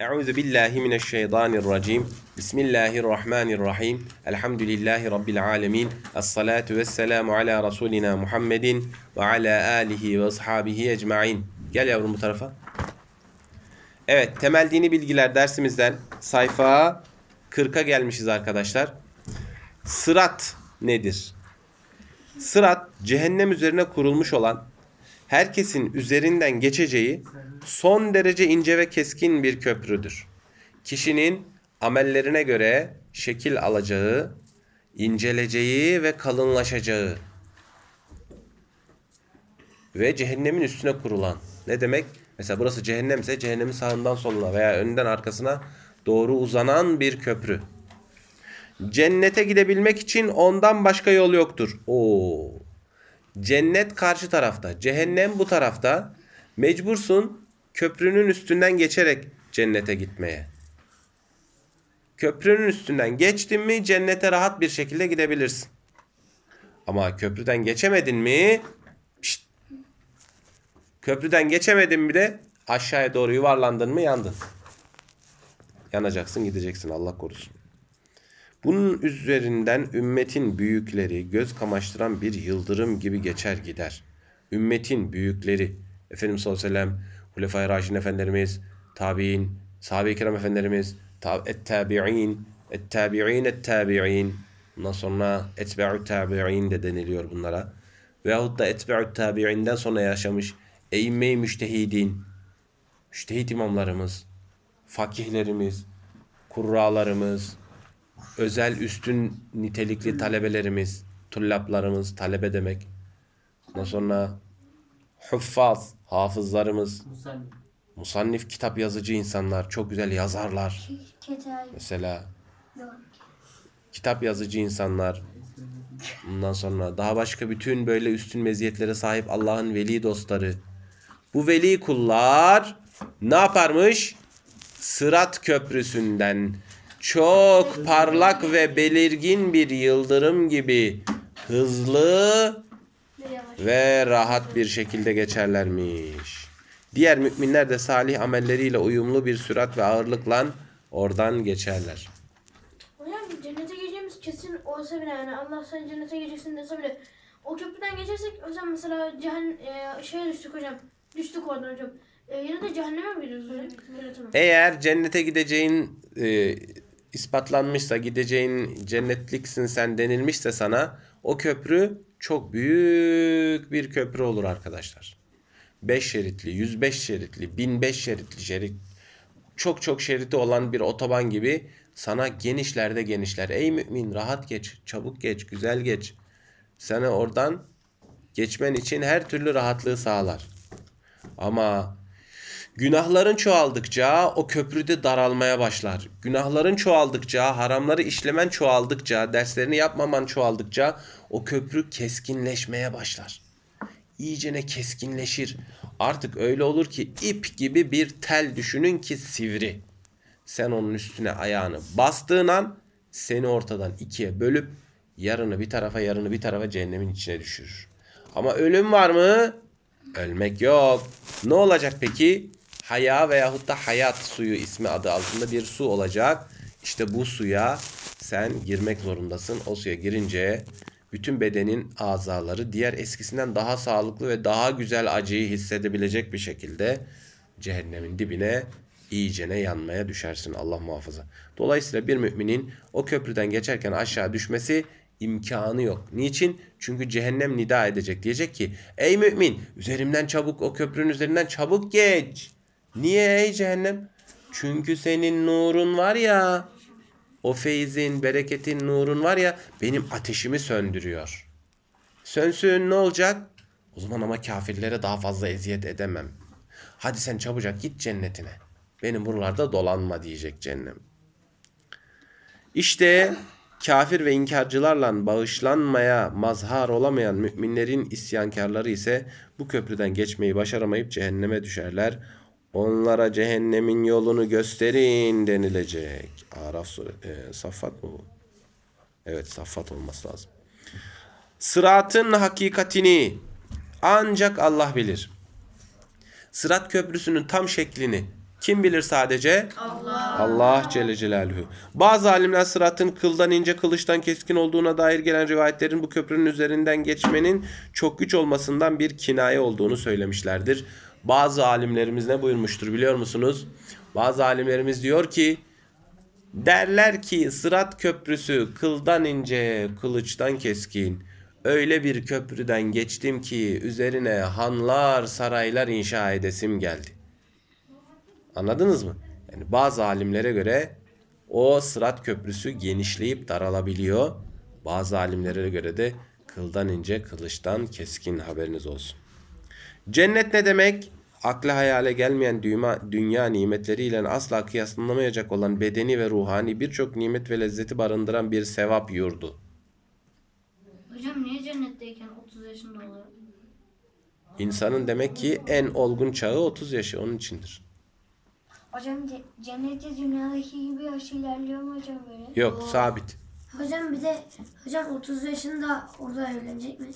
Euzu billahi mineşşeytanirracim. Bismillahirrahmanirrahim. Elhamdülillahi rabbil alamin. Essalatu vesselamu ala rasulina Muhammedin ve ala alihi ve ashabihi ecmaîn. Gel yavrum bu tarafa. Evet, temel dini bilgiler dersimizden sayfa 40'a gelmişiz arkadaşlar. Sırat nedir? Sırat cehennem üzerine kurulmuş olan herkesin üzerinden geçeceği son derece ince ve keskin bir köprüdür. Kişinin amellerine göre şekil alacağı, inceleceği ve kalınlaşacağı ve cehennemin üstüne kurulan. Ne demek? Mesela burası cehennemse cehennemin sağından soluna veya önden arkasına doğru uzanan bir köprü. Cennete gidebilmek için ondan başka yol yoktur. Oo. Cennet karşı tarafta, cehennem bu tarafta. Mecbursun köprünün üstünden geçerek cennete gitmeye. Köprünün üstünden geçtin mi cennete rahat bir şekilde gidebilirsin. Ama köprüden geçemedin mi? Pişt. Köprüden geçemedin mi de aşağıya doğru yuvarlandın mı yandın. Yanacaksın gideceksin Allah korusun. Bunun üzerinden ümmetin büyükleri göz kamaştıran bir yıldırım gibi geçer gider. Ümmetin büyükleri Efendimiz sallallahu aleyhi ve sellem, Hulefai Raşidin Efendilerimiz, tabi'in, sahabe-i kiram efendilerimiz, et-tabi'in, et-tabi'in, et-tabi'in. Bundan sonra etbe'u tabi'in de deniliyor bunlara. Veyahut da etbe'u tabi'inden sonra yaşamış eğimme-i müştehidin, müştehit imamlarımız, fakihlerimiz, kurralarımız, özel üstün nitelikli talebelerimiz, tullaplarımız, talebe demek. Ondan sonra huffaz, hafızlarımız, Musannif. musannif kitap yazıcı insanlar, çok güzel yazarlar. Mesela kitap yazıcı insanlar. Ondan sonra daha başka bütün böyle üstün meziyetlere sahip Allah'ın veli dostları. Bu veli kullar ne yaparmış? Sırat köprüsünden çok parlak ve belirgin bir yıldırım gibi hızlı ve rahat bir şekilde geçerlermiş. Diğer müminler de salih amelleriyle uyumlu bir sürat ve ağırlıkla oradan geçerler. Hocam cennete gireceğimiz kesin olsa bile yani Allah sen cennete gireceksin dese bile o köprüden geçersek hocam mesela cehennem e, şeye düştük hocam. Düştük oradan hocam. E, yine de cehenneme mi giriyoruz hocam? Eğer cennete gideceğin e, ispatlanmışsa, gideceğin cennetliksin sen denilmişse sana o köprü çok büyük bir köprü olur arkadaşlar. 5 şeritli, 105 şeritli, 1005 şeritli şerit çok çok şeridi olan bir otoban gibi sana genişlerde genişler. Ey mümin rahat geç, çabuk geç, güzel geç. Sana oradan geçmen için her türlü rahatlığı sağlar. Ama Günahların çoğaldıkça o köprüde daralmaya başlar. Günahların çoğaldıkça, haramları işlemen çoğaldıkça, derslerini yapmaman çoğaldıkça o köprü keskinleşmeye başlar. İyicene keskinleşir. Artık öyle olur ki ip gibi bir tel düşünün ki sivri. Sen onun üstüne ayağını bastığın an seni ortadan ikiye bölüp yarını bir tarafa yarını bir tarafa cehennemin içine düşürür. Ama ölüm var mı? Ölmek yok. Ne olacak peki? Haya veyahut da hayat suyu ismi adı altında bir su olacak. İşte bu suya sen girmek zorundasın. O suya girince bütün bedenin azaları diğer eskisinden daha sağlıklı ve daha güzel acıyı hissedebilecek bir şekilde cehennemin dibine iyicene yanmaya düşersin Allah muhafaza. Dolayısıyla bir müminin o köprüden geçerken aşağı düşmesi imkanı yok. Niçin? Çünkü cehennem nida edecek. Diyecek ki ey mümin üzerimden çabuk o köprünün üzerinden çabuk geç. Niye ey cehennem? Çünkü senin nurun var ya o feyzin, bereketin, nurun var ya benim ateşimi söndürüyor. Sönsün ne olacak? O zaman ama kafirlere daha fazla eziyet edemem. Hadi sen çabucak git cennetine. Benim buralarda dolanma diyecek cennem. İşte kafir ve inkarcılarla bağışlanmaya mazhar olamayan müminlerin isyankarları ise bu köprüden geçmeyi başaramayıp cehenneme düşerler. Onlara cehennemin yolunu gösterin denilecek. Araf sure, e, Saffat mı bu? Evet Saffat olması lazım. Sıratın hakikatini ancak Allah bilir. Sırat köprüsünün tam şeklini Kim bilir sadece? Allah. Allah Celle Celaluhu. Bazı alimler sıratın kıldan ince kılıçtan keskin olduğuna dair gelen rivayetlerin bu köprünün üzerinden geçmenin çok güç olmasından bir kinaye olduğunu söylemişlerdir. Bazı alimlerimiz ne buyurmuştur biliyor musunuz? Bazı alimlerimiz diyor ki Derler ki Sırat Köprüsü kıldan ince, kılıçtan keskin. Öyle bir köprüden geçtim ki üzerine hanlar, saraylar inşa edesim geldi. Anladınız mı? Yani bazı alimlere göre o Sırat Köprüsü genişleyip daralabiliyor. Bazı alimlere göre de kıldan ince, kılıçtan keskin haberiniz olsun. Cennet ne demek? Akla hayale gelmeyen dünya, dünya nimetleriyle asla kıyaslanamayacak olan bedeni ve ruhani birçok nimet ve lezzeti barındıran bir sevap yurdu. Hocam niye cennetteyken 30 yaşında oluyor? İnsanın demek ki en olgun çağı 30 yaşı onun içindir. Hocam ce- cennette dünyadaki gibi yaş ilerliyor mu hocam böyle? Yok sabit. Hocam bir de hocam 30 yaşında orada evlenecek mi?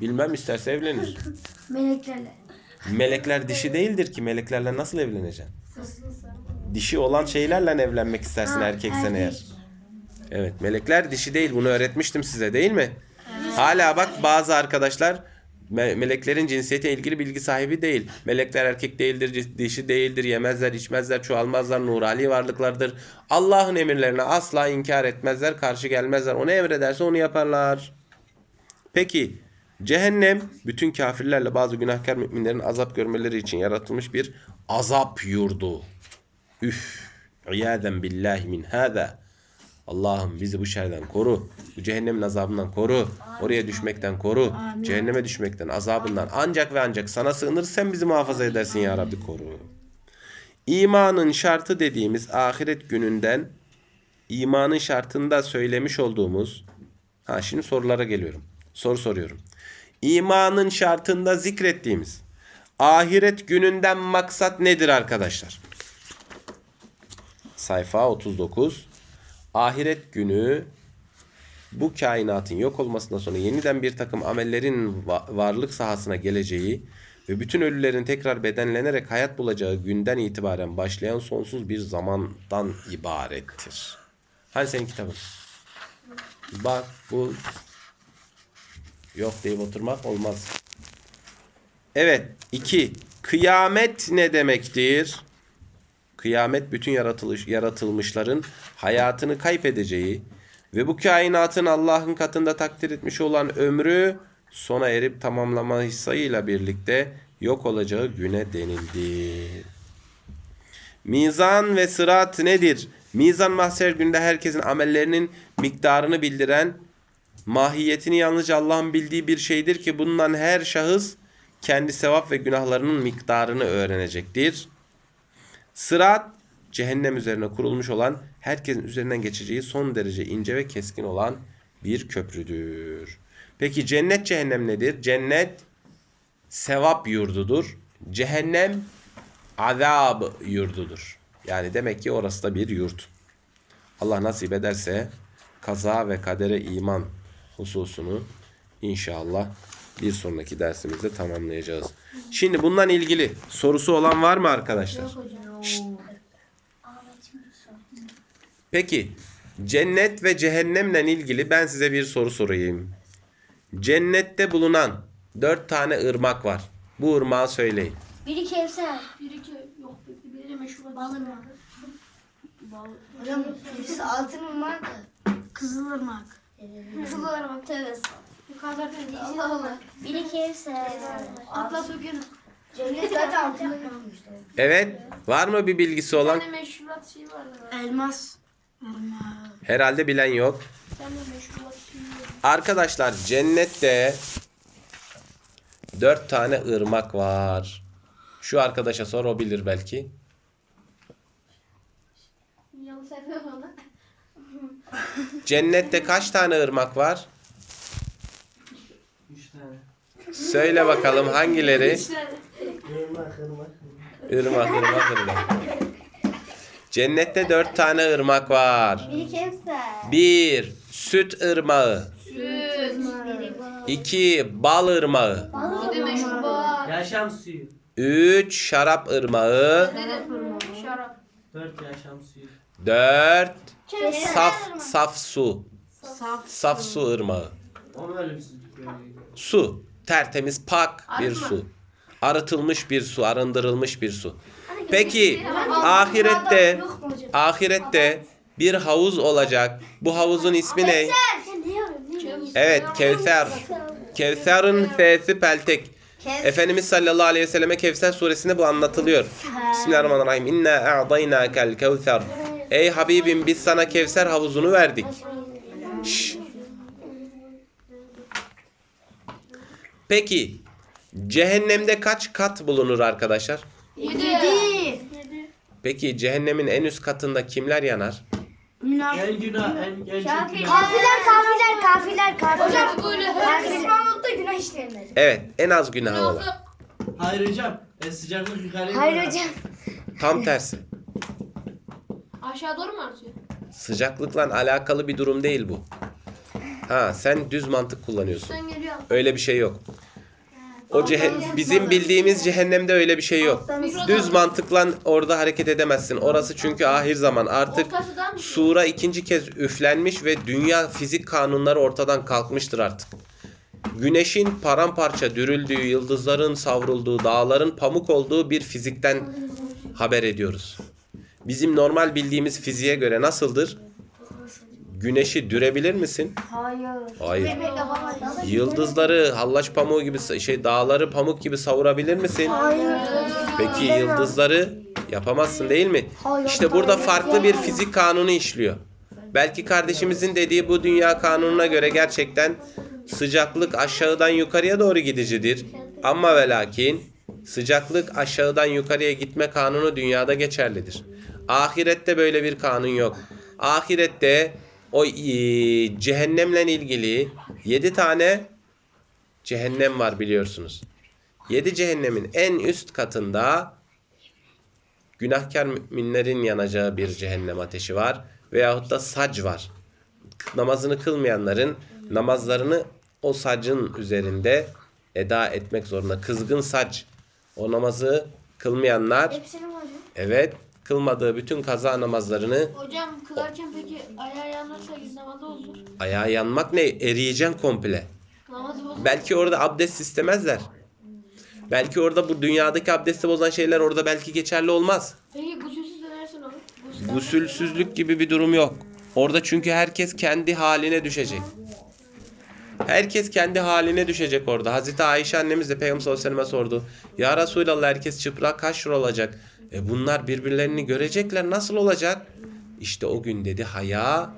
Bilmem isterse evlenir. Meleklerle. Melekler dişi değildir ki meleklerle nasıl evleneceksin? Dişi olan şeylerle evlenmek istersin erkeksen eğer. Evet melekler dişi değil bunu öğretmiştim size değil mi? Hala bak bazı arkadaşlar me- meleklerin cinsiyete ilgili bilgi sahibi değil. Melekler erkek değildir, dişi değildir, yemezler, içmezler, çoğalmazlar, nurali varlıklardır. Allah'ın emirlerine asla inkar etmezler, karşı gelmezler. O ne emrederse onu yaparlar. Peki cehennem bütün kafirlerle bazı günahkar müminlerin azap görmeleri için yaratılmış bir azap yurdu. Üf. İyaden billahi min hâzâ. Allah'ım bizi bu şerden koru. Bu cehennemin azabından koru. Oraya düşmekten koru. Cehenneme düşmekten, azabından. Ancak ve ancak sana sığınır sen bizi muhafaza edersin ya Rabbi koru. İmanın şartı dediğimiz ahiret gününden imanın şartında söylemiş olduğumuz ha şimdi sorulara geliyorum. Soru soruyorum. İmanın şartında zikrettiğimiz ahiret gününden maksat nedir arkadaşlar? Sayfa 39. Ahiret günü bu kainatın yok olmasından sonra yeniden bir takım amellerin va- varlık sahasına geleceği ve bütün ölülerin tekrar bedenlenerek hayat bulacağı günden itibaren başlayan sonsuz bir zamandan ibarettir. Hani senin kitabın? Bak bu yok deyip oturmak olmaz. Evet. 2. Kıyamet ne demektir? Kıyamet bütün yaratılış, yaratılmışların hayatını kaybedeceği ve bu kainatın Allah'ın katında takdir etmiş olan ömrü sona erip tamamlama hissayla birlikte yok olacağı güne denildi. Mizan ve sırat nedir? Mizan mahşer günde herkesin amellerinin miktarını bildiren, mahiyetini yalnızca Allah'ın bildiği bir şeydir ki bundan her şahıs kendi sevap ve günahlarının miktarını öğrenecektir. Sırat cehennem üzerine kurulmuş olan herkesin üzerinden geçeceği son derece ince ve keskin olan bir köprüdür. Peki cennet cehennem nedir? Cennet sevap yurdudur. Cehennem azab yurdudur. Yani demek ki orası da bir yurt. Allah nasip ederse kaza ve kadere iman hususunu inşallah bir sonraki dersimizde tamamlayacağız. Şimdi bundan ilgili sorusu olan var mı arkadaşlar? Peki cennet ve cehennemle ilgili ben size bir soru sorayım. Cennette bulunan dört tane ırmak var. Bu ırmağı söyleyin. Biri Kevser. Bir iki yok biri de meşhur balık var. Hocam birisi altın ırmak. Kızılırmak. Kızılırmak tövbe. Yukarıda bir Allah Allah. Biri Kevser. Atlas Okyanus. Cennet zaten altında kalmıştı. Evet. Var mı bir bilgisi Bir olan? tane meşhurat şey vardı. Elmas. Herhalde bilen yok. Bir. Arkadaşlar cennette dört tane ırmak var. Şu arkadaşa sor o bilir belki. Cennette kaç tane ırmak var? Söyle bakalım hangileri? İşte Irmak, ırmak, ırmak. Cennette dört tane ırmak var. Biri Kevser. Bir, süt ırmağı. Biri bal. İki, bal ırmağı. bir bal. Yaşam suyu. Üç, şarap ırmağı. Bir Şarap. Dört yaşam suyu. 4 Kevser. Saf saf su. Saf. Saf su ırmağı. Ölümsüzlük böyle. Su. Tertemiz pak bir Arıtma. su. Arıtılmış bir su, arındırılmış bir su. Peki ahirette Yok mu hocam? ahirette bir havuz olacak. Bu havuzun ismi ne? Evet, Kevser. Kevser'in f'si peltek. Efendimiz sallallahu aleyhi ve selleme Kevser suresinde bu anlatılıyor. Bismillahirrahmanirrahim. İnna a'daynakel kevser. Ey Habibim biz sana Kevser havuzunu verdik. Şşş. Peki cehennemde kaç kat bulunur arkadaşlar? Yedi. Peki cehennemin en üst katında kimler yanar? En günah, çok günah. Kafiler kafiler kafiler kafiler. Hocam böyle Müslümanlıkta günah işleyenler. Evet, en az günahı olan. Hayır hocam. E, sıcaklık yukarıya Hayır hocam. Tam tersi. Aşağı doğru mu artıyor? Sıcaklıkla alakalı bir durum değil bu. Ha sen düz mantık kullanıyorsun. Sen geliyor. Öyle bir şey yok. O cehen- bizim bildiğimiz cehennemde öyle bir şey yok. Düz mantıkla orada hareket edemezsin. Orası çünkü ahir zaman. Artık sura ikinci kez üflenmiş ve dünya fizik kanunları ortadan kalkmıştır artık. Güneşin paramparça dürüldüğü, yıldızların savrulduğu, dağların pamuk olduğu bir fizikten haber ediyoruz. Bizim normal bildiğimiz fiziğe göre nasıldır? Güneşi dürebilir misin? Hayır. Hayır. Yıldızları hallaç pamuğu gibi şey dağları pamuk gibi savurabilir misin? Peki yıldızları yapamazsın değil mi? İşte burada farklı bir fizik kanunu işliyor. Belki kardeşimizin dediği bu dünya kanununa göre gerçekten sıcaklık aşağıdan yukarıya doğru gidicidir. Ama ve lakin sıcaklık aşağıdan yukarıya gitme kanunu dünyada geçerlidir. Ahirette böyle bir kanun yok. Ahirette o e, cehennemle ilgili 7 tane cehennem var biliyorsunuz. 7 cehennemin en üst katında günahkar müminlerin yanacağı bir cehennem ateşi var. Veyahut da sac var. Namazını kılmayanların namazlarını o sacın üzerinde eda etmek zorunda. Kızgın sac. O namazı kılmayanlar evet kılmadığı bütün kaza namazlarını Hocam kılarken peki ayağı yanarsa namazı olur. ayağa yanmak ne? Eriyeceksin komple. Namazı bozulur. Belki orada abdest istemezler. Belki orada bu dünyadaki abdesti bozan şeyler orada belki geçerli olmaz. Peki gusülsüz dönersin olur. Gusül. Gusülsüzlük gibi bir durum yok. Orada çünkü herkes kendi haline düşecek. Herkes kendi haline düşecek orada. Hazreti Ayşe annemiz de Peygamber sallallahu aleyhi ve selleme sordu. Ya Resulallah herkes çıplak kaşr olacak. E bunlar birbirlerini görecekler. Nasıl olacak? İşte o gün dedi haya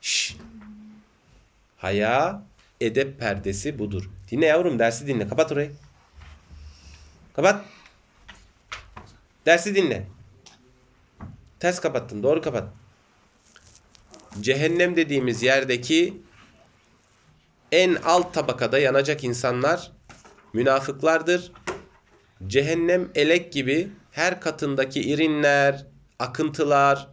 Şş. Haya edep perdesi budur. Dinle yavrum dersi dinle. Kapat orayı. Kapat. Dersi dinle. Ters kapattın. Doğru kapat. Cehennem dediğimiz yerdeki en alt tabakada yanacak insanlar münafıklardır. Cehennem elek gibi her katındaki irinler, akıntılar,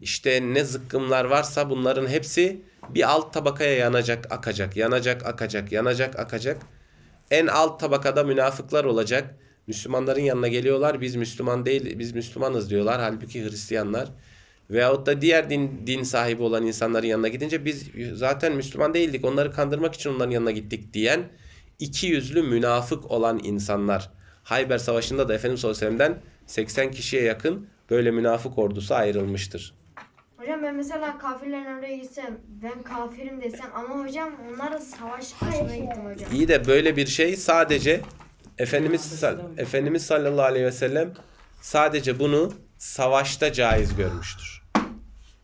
işte ne zıkkımlar varsa bunların hepsi bir alt tabakaya yanacak, akacak, yanacak, akacak, yanacak, akacak. En alt tabakada münafıklar olacak. Müslümanların yanına geliyorlar. Biz Müslüman değil, biz Müslümanız diyorlar. Halbuki Hristiyanlar. Veyahut da diğer din, din sahibi olan insanların yanına gidince biz zaten Müslüman değildik. Onları kandırmak için onların yanına gittik diyen iki yüzlü münafık olan insanlar. Hayber Savaşı'nda da Efendimiz sallallahu aleyhi ve sellem'den 80 kişiye yakın böyle münafık ordusu ayrılmıştır. Hocam ben mesela kafirlerin oraya gitsem ben kafirim desem ama hocam onlarla savaş açmaya gittim hocam. İyi de böyle bir şey sadece Efendimiz Efendimiz sallallahu aleyhi ve sellem sadece bunu savaşta caiz görmüştür.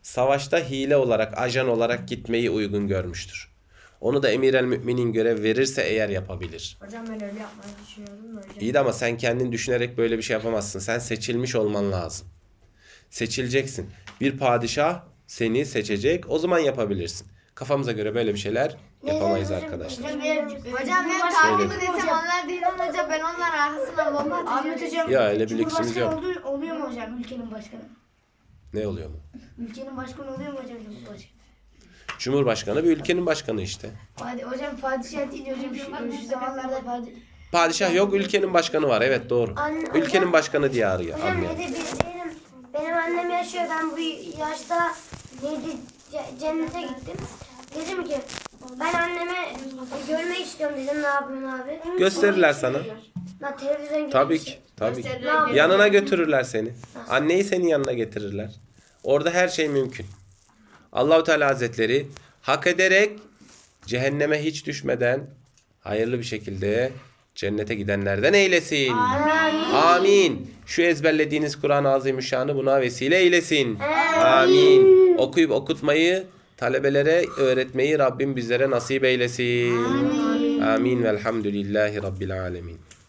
Savaşta hile olarak, ajan olarak gitmeyi uygun görmüştür. Onu da emir el müminin görev verirse eğer yapabilir. Hocam ben öyle yapmayı düşünüyordum da hocam. İyi de ama sen kendin düşünerek böyle bir şey yapamazsın. Sen seçilmiş olman lazım. Seçileceksin. Bir padişah seni seçecek. O zaman yapabilirsin. Kafamıza göre böyle bir şeyler yapamayız arkadaşlar. Hocam ben kafirimi desem onlar değil ama hocam ben onların arkasına bomba atacağım. Ahmet hocam. Ya öyle bir lüksümüz yok. Oluyor, oluyor mu hocam ülkenin başkanı? Ne oluyor mu? Ülkenin başkanı oluyor mu hocam Cumhurbaşkanı? Cumhurbaşkanı bir ülkenin başkanı işte. Hadi hocam padişah deyince hocam şu, şu zamanlarda padişah. Padişah yok, ülkenin başkanı var. Evet doğru. Anne- Ülkenin başkanı diye arıyor. Hocam anlıyor. ne de diyelim benim annem yaşıyor ben bu yaşta neydi ce- cennete gittim. Dedim ki ben anneme görmek istiyorum dedim ne yapıyorsun abi? Gösterirler sana. La televizyon gibi Tabii ki. şey. Tabii ki. Yanına götürürler seni. Anneyi senin yanına getirirler. Orada her şey mümkün. Allahu Teala Hazretleri hak ederek cehenneme hiç düşmeden hayırlı bir şekilde cennete gidenlerden eylesin. Amin. Şu ezberlediğiniz Kur'an-ı Azimüşşan'ı buna vesile eylesin. Amin. Okuyup okutmayı, talebelere öğretmeyi Rabbim bizlere nasip eylesin. Amin. Velhamdülillahi Rabbil alemin.